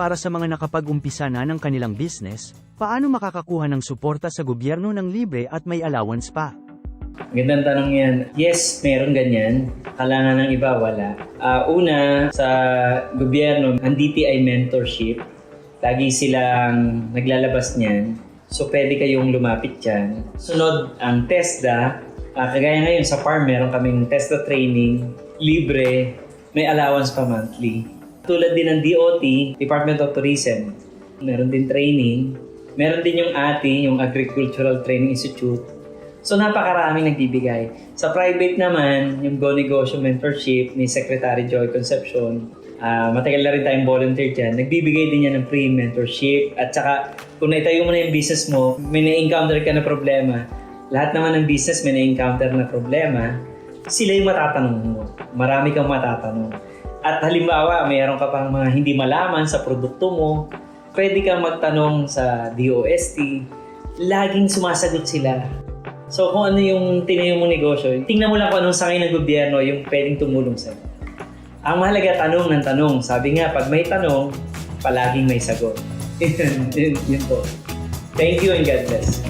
para sa mga nakapag-umpisa na ng kanilang business, paano makakakuha ng suporta sa gobyerno ng libre at may allowance pa? Magandang tanong yan. Yes, meron ganyan. Kailangan ng iba, wala. Ah, una, sa gobyerno, ang DTI mentorship, lagi silang naglalabas niyan. So, pwede kayong lumapit dyan. Sunod, ang TESDA. Ah, kagaya ngayon sa farm, meron kaming TESDA training, libre, may allowance pa monthly. Tulad din ng DOT, Department of Tourism, meron din training. Meron din yung ATI, yung Agricultural Training Institute, So napakaraming nagbibigay. Sa private naman, yung Go Negosyo Mentorship ni Secretary Joy Concepcion, ah, matagal na rin tayong volunteer dyan, nagbibigay din yan ng free mentorship. At saka, kung naitayo mo na yung business mo, may na-encounter ka na problema, lahat naman ng business may na-encounter na problema, sila yung matatanong mo. Marami kang matatanong. At halimbawa, mayroon ka pang mga hindi malaman sa produkto mo, pwede kang magtanong sa DOST, laging sumasagot sila. So kung ano yung tinayo mong negosyo, tingnan mo lang kung anong sangay ng gobyerno yung pwedeng tumulong sa'yo. Ang mahalaga, tanong ng tanong. Sabi nga, pag may tanong, palaging may sagot. yun, yun, yun po. Thank you and God bless.